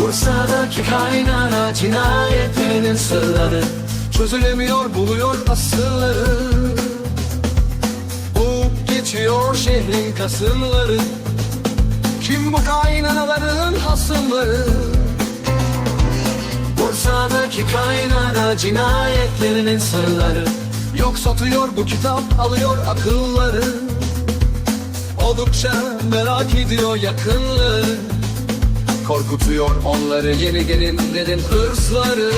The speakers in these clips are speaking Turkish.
Bursa'daki kaynana cinayetlerinin sırları. Çözülemiyor buluyor asılları. Bu geçiyor şehrin kasımları Kim bu kaynanaların hasımları Bursa'daki kaynana cinayetlerinin sırları. Yok satıyor bu kitap alıyor akılları. Oldukça merak ediyor yakınları Korkutuyor onları. Yeni gelinlerin hırsları.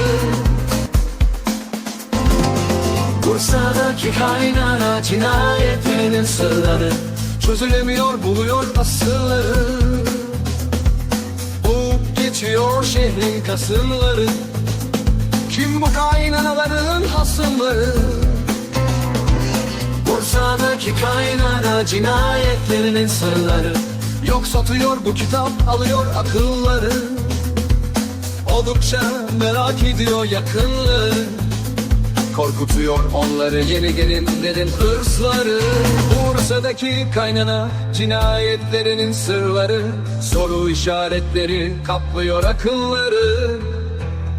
Bursa'daki kaynana cinayetlerinin sırları. Çözülemiyor buluyor asılları. Bu geçiyor şehrin kasımları Kim bu kaynanaların hasımları? Bursa'daki kaynana cinayetlerinin sırları Yok satıyor bu kitap alıyor akılları. Oldukça merak ediyor yakınları. Korkutuyor onları yeni gelinlerin hırsları. Bursa'daki kaynana cinayetlerinin sırları. Soru işaretleri kaplıyor akılları.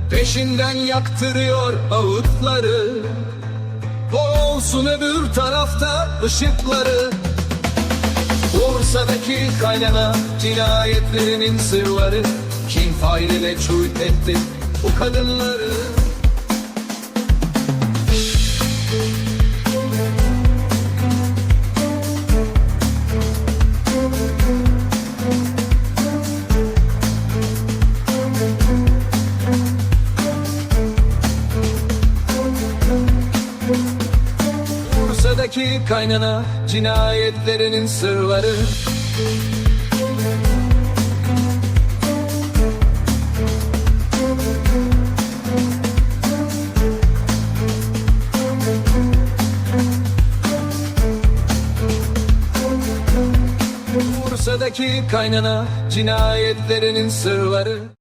Peşinden yaktırıyor ağıtları. Olsun öbür tarafta ışıkları Bursa'daki kaynana cinayetlerinin sırları Kim failine çuyt etti bu kadınları Bursa'daki kaynana cinayetlerinin sırları. Bursa'daki kaynana cinayetlerinin sırları